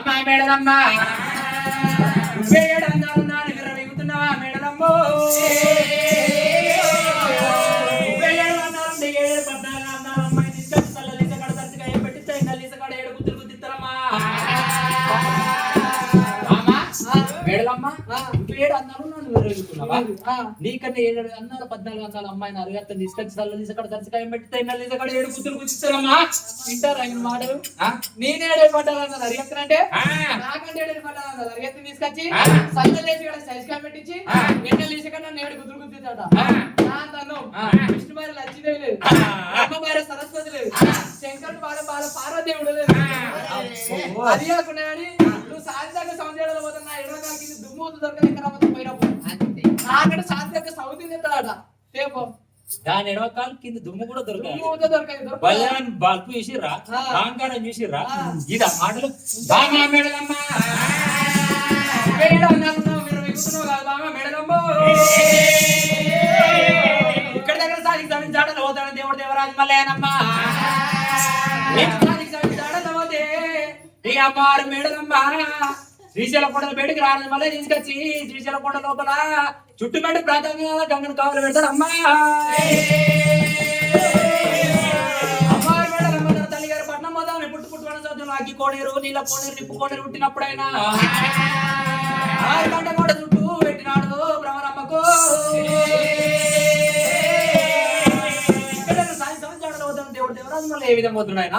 అమ్మా మేడలమ్మ. అన్నావు నాన్న విర్రవీగుతున్నావా మేడలమ్మో? మేడలమ్మ. నన్ను నీకన్నా ఏడు అన్నాడు పద్నాలుగు వందల అమ్మాయిని అరగత్త తీసుకొచ్చి తల్ల లీసకాడ తరచుగా ఏం పెట్టిస్తే ఇంకా లీసకాడ ఏడు గుర్తులు గుర్తిస్తారమ్మా? వింటారా ఆయన మాటలు? నేనేడే పడ్డాలన్నారు అరిగెత్తనంటే నాకంటే ఏడు పడ్డాలన్నారు అరిగెత్తి తీసుకొచ్చి సైకిల్ వేసి ఇక్కడ సైజ్ కా పెట్టించి ఎండ లేచి కన్నా నేడు గుద్దులు గుద్దుతాడ నాన్న విష్ణు భార్య లక్ష్మీదేవి లేదు. అమ్మ భార్య సరస్వతి లేదు. శంకరుడు భార్య బాల పార్వదేవుడు లేదు. అది కాకుండా నువ్వు సాయంత్రం సంవత్సరాలు పోతున్నా ఇరవై నాలుగు దుమ్ము దొరకదు ఇక్కడ పోయినప్పుడు నాకంటే సాయంత్రం సౌత్ రేపు దాని ఎడవ కాలు కింద దుమ్ము కూడా దొరకదు. బల్యాన్ బల్బు చూసిర్రా. అహంకారం చూసిర్రా. ఇది ఆ మాటలు. బామా మేడలమ్మ. ఇక్కడ దగ్గర సాధికి జాడలు పోతాడు దేవుడు దేవరాజు మల్లయ్యనమ్మ. సాధికి పోతే అమ్మారు మేడలమ్మ. శ్రీశైల కొండల బయటకు మళ్ళీ తీసుకొచ్చి శ్రీశైల కొండ లోపల చుట్టుకంటే ప్రాధాన్యంగా గంగను కావాలి పెడతారు. అమ్మా అమ్మారు మేడలమ్మ పట్నం పోదాం పుట్టు పుట్టు చదువు అగ్గి కోనేరు నీళ్ళ కోనేరు నిప్పు కోనేరు పుట్టినప్పుడైనా. ఆరు గంట కూడా చుట్టూ పెట్టినాడు భ్రమరమ్మకు. దేవుడు దేవరాజు మళ్ళీ ఏ విధంగా పోతున్నాడు ఆయన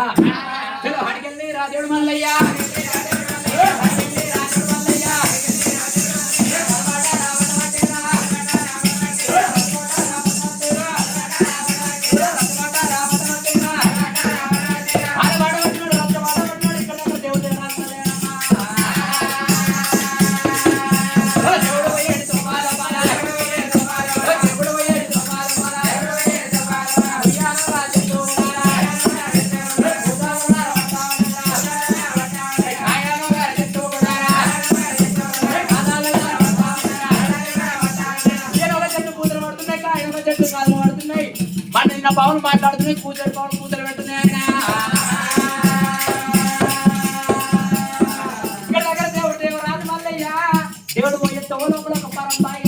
చలో అడికెళ్ళి రాజేవుడు మల్లయ్య మన నిన్న పవన్ మాట్లాడుతున్నాయి కూతురు పవన్ కూతురు పెట్టున్నాయి ఇక్కడ దగ్గర దేవుడు దేవుడు రాజు మల్లయ్య. దేవుడు పోయే తోవ ఒక పరంపాయి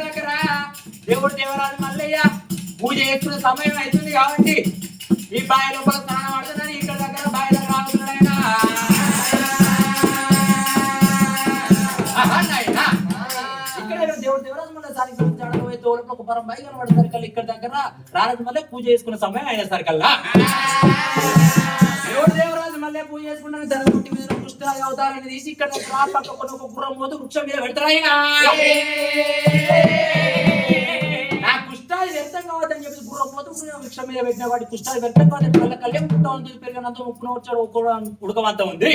దగ్గర. దేవుడు మల్లయ్య. పూజ చేసుకునే సమయం అవుతుంది కాబట్టి ఈ బావి లోపల స్నానం పడుతుందని ఇక్కడ దగ్గర పోయే ఒక పరం పై కనబడేసరికల్లా ఇక్కడ దగ్గర రారాజు మళ్ళీ పూజ చేసుకునే సమయం అయినసరికల్లా. దేవుడు దేవరాజు మళ్ళీ పూజ చేసుకుంటాను తన పుట్టి మీద కృష్ణరాజు అవతారాన్ని తీసి ఇక్కడ రా పక్కన ఒక గుర్రం పోతూ వృక్షం మీద పెడతారా ఆయన. నా కుష్టాలు వ్యర్థం కావద్దని చెప్పి గుర్రం పోతూ వృక్షం మీద పెట్టిన వాటి కుష్టాలు వ్యర్థం కావద్దని వాళ్ళ కళ్యాణ పుట్ట ఉంది. పెరిగినంత ముక్కున వచ్చాడు. కూడా ఉడకమంత ఉంది.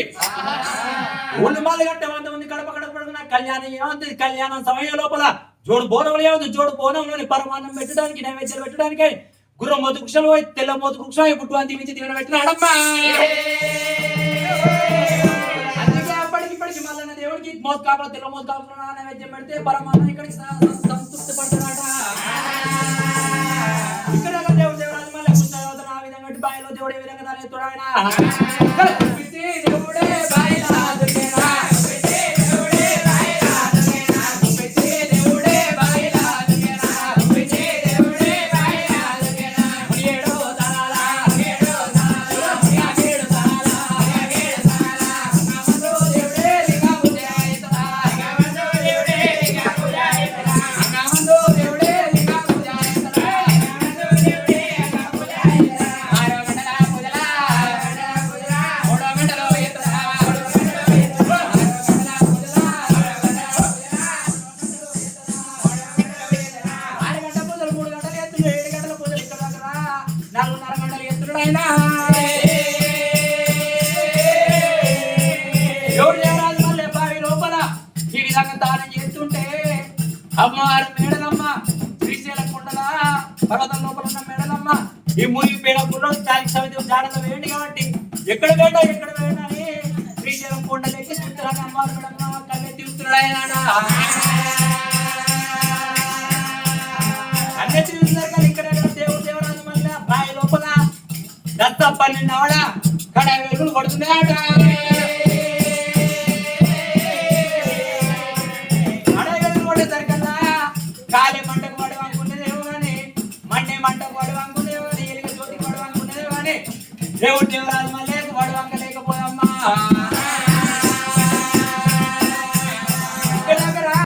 ఒళ్ళు మాలు గట్ట వంద ఉంది. కడప కడప కళ్యాణం ఏమంది? కళ్యాణం సమయం లోపల జోడు బోనం లేదు జోడు బోనంలోని పరమాన్నం పెట్టడానికి నైవేద్యం పెట్టడానికి. గుర్రం మోతు వృక్షాలు పోయి తెల్ల మోతు వృక్షం పుట్టు అంది మించి దీవెన పెట్టినాడమ్మా ఇప్పటికి మళ్ళీ దేవుడికి మోతు కాపలా తెల్ల మోతు కాపలా నైవేద్యం పెడితే పరమాన్నం ఇక్కడికి సంతృప్తి పడుతున్నాడ ఇక్కడ దేవుడు దేవుడు మళ్ళీ కృష్ణ ఆ విధంగా బాయిలో దేవుడు ఏ విధంగా దాని ఎత్తుడు ఆయన? ఎవరు చేరాలి మళ్ళీ బావి లోపల ఈ విధంగా దానం చేస్తుంటే అమ్మవారు మేడలమ్మ శ్రీశైలం కొండలా పర్వతం లోపల ఉన్న మేడలమ్మ ఈ మురి పేడ గుర్రం స్థాయి సమితి జాడలో వేయండి కాబట్టి ఎక్కడ వేట ఎక్కడ వేట అని శ్రీశైలం కొండలు ఎక్కి చూస్తున్నాడు అమ్మవారు మేడలమ్మ కళ్ళెత్తి చూస్తున్నాడు ఆయన. పన్నెండవడ కడ వెలుగులు పడుతున్నాయట కడ వెలుగులు పడేసరికల్లా కాలే మంటకు పడి అనుకునేదేమో కానీ మండే మంటకు పడి అనుకునేదేమో కానీ ఎలుగు చోటికి పడి అనుకునేదేమో కానీ దేవుడు దేవరాజు మళ్ళీ పడి వంక లేకపోదమ్మా